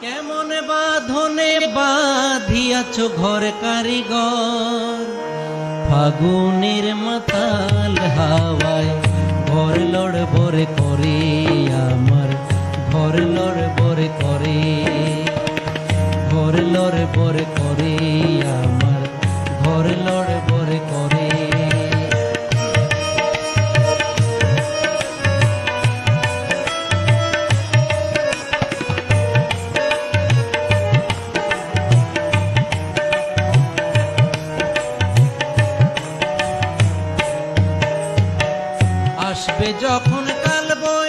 কেমন বাঁধনে বাঁধিয়াছ ঘর কারিগর? ফাগুনের মাতাল হাওয়ায় ঘর লড় বরে করে আমার ঘর লড় বরে করে ঘর লড় বরে করে যাবে যখন কালবো।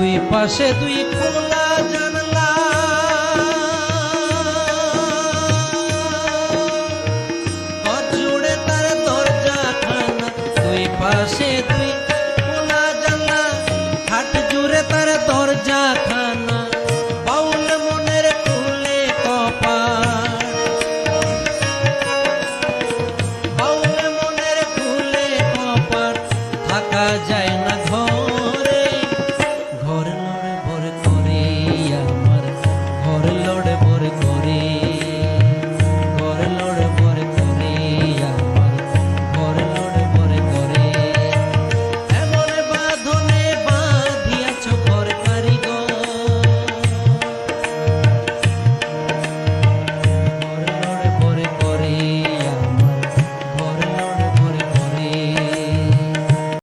দুই পাশে দুই খোলা জানলা। জুড়ে তার দরজা দুই পাশে দুই খোলা জানলা। হাট জুড়ে তার দরজা খানা খুলে কপার যায় না